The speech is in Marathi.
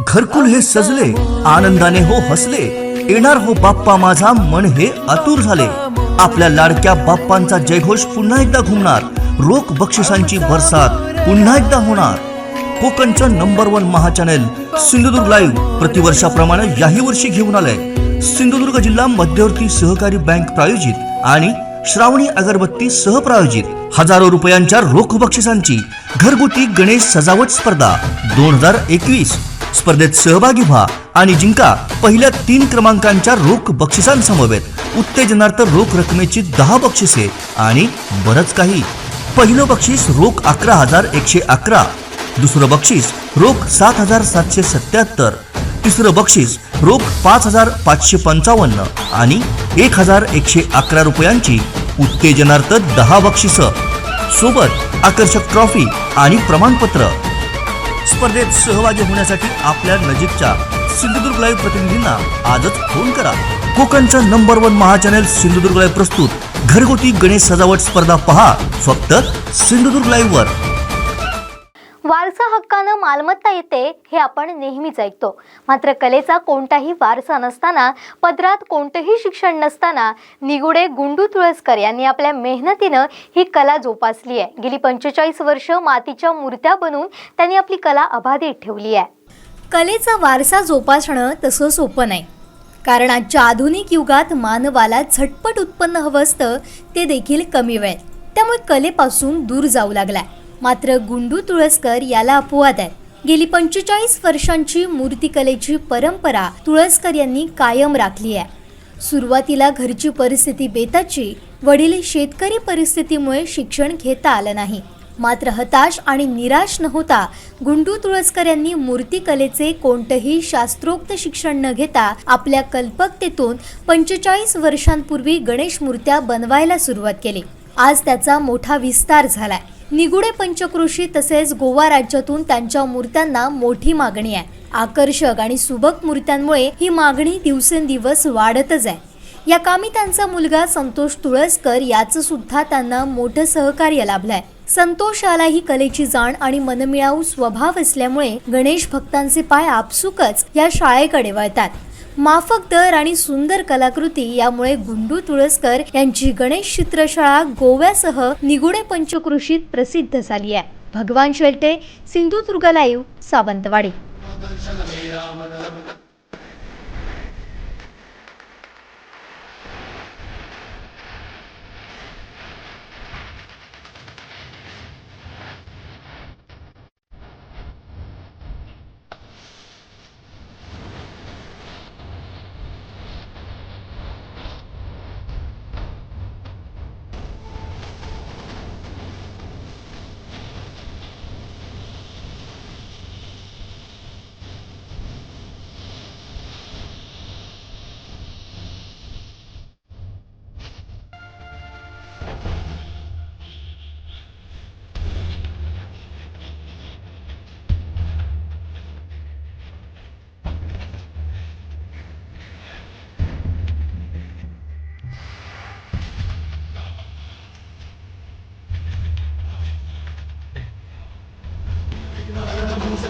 घरकुल हे सजले आनंदाने हो हसले. येणार हो बाप्पा माझा मन हे आतुर झाले. आपल्या लाडक्या बाप्पांचा जयघोष पुन्हा एकदा घुमणार. रोख बक्षिसांची बरसात पुन्हा एकदा होणार. कोकणचं नंबर वन महाचॅनेल सिंधुदुर्ग लाईव्ह प्रतिवर्षाप्रमाणे याही वर्षी घेऊन आलंय. सिंधुदुर्ग जिल्हा मध्यवर्ती सहकारी बँक प्रायोजित आणि श्रावणी अगरबत्ती सहप्रायोजित हजारो रुपयांच्या रोख बक्षिसांची घरगुती गणेश सजावट स्पर्धा दोन हजार एकवीस. स्पर्धेत सहभागी व्हा आणि जिंका पहिल्या तीन क्रमांकांच्या रोख बक्षिसांसमवेत. उत्तेजनार्थ रोख रकमेची दहा बक्षिसे आणि बरंच काही. पहिलं बक्षीस रोख अकरा हजार एकशे अकरा. दुसरं बक्षीस रोख सात हजार सातशे सत्याहत्तर. तिसरं बक्षीस रोख पाच हजार पाचशे पंचावन्न आणि एक हजार एकशे अकरा रुपयांची उत्तेजनार्थ दहा बक्षिसं. सोबत आकर्षक ट्रॉफी आणि प्रमाणपत्र. स्पर्धेत सहभागी होण्यासाठी आपल्या नजीकच्या सिंधुदुर्ग लाईव्ह प्रतिनिधींना आजच फोन करा. कोकणचं नंबर वन महाचॅनल सिंधुदुर्ग लाईव्ह प्रस्तुत. घरगुती गणेश सजावट स्पर्धा पहा. फक्त सिंधुदुर्ग लाईव्ह वर वारसा हक्कानं मालमत्ता येते हे आपण नेहमीच ऐकतो. मात्र कलेचा कोणताही वारसा नसताना पदरात कोणतंही शिक्षण नसताना निगुडे गुंडू तुळसकर यांनी आपल्या मेहनतीनं ही कला जोपासली आहे. गेली पंचेचाळीस वर्ष मातीच्या मूर्त्या बनवून त्यांनी आपली कला अबाधित ठेवली आहे. कलेचा वारसा जोपासणं तसं सोपं नाही. कारण आजच्या आधुनिक युगात मानवाला झटपट उत्पन्न हवं असतं ते देखील कमी वेळेत त्यामुळे कलेपासून दूर जाऊ लागलाय. मात्र गुंडू तुळसकर याला अपवाद आहे. गेली पंचेचाळीस वर्षांची मूर्तिकलेची परंपरा तुळसकर यांनी कायम राखली आहे. सुरुवातीला घरची परिस्थिती बेताची वडील शेतकरी परिस्थितीमुळे शिक्षण घेता आलं नाही. मात्र हताश आणि निराश न होता गुंडू तुळसकर यांनी मूर्तिकलेचे कोणतंही शास्त्रोक्त शिक्षण न घेता आपल्या कल्पकतेतून पंचेचाळीस वर्षांपूर्वी गणेश मूर्त्या बनवायला सुरुवात केली. आज त्याचा मोठा विस्तार झालाय. निगुडे पंचकृषी तसेच गोवा राज्यातून त्यांच्या मूर्त्यांना मोठी मागणी आहे. आकर्षक आणि सुबक मूर्त्यांमुळे ही मागणी दिवसेंदिवस वाढतच आहे. या कामी त्यांचा मुलगा संतोष तुळसकर याचं सुद्धा त्यांना मोठं सहकार्य लाभलंय. संतोषाला ही कलेची जाण आणि मनमिळाऊ स्वभाव असल्यामुळे गणेश भक्तांचे पाय आपसुकच या शाळेकडे वळतात. माफक दर आणि सुंदर कलाकृती यामुळे गुंडू तुळसकर यांची गणेश चित्रशाळा गोव्यासह निगुडे पंचकृषीत प्रसिद्ध झाली आहे. भगवान शेलटे सिंधुदुर्ग लाईव्ह सावंतवाडी.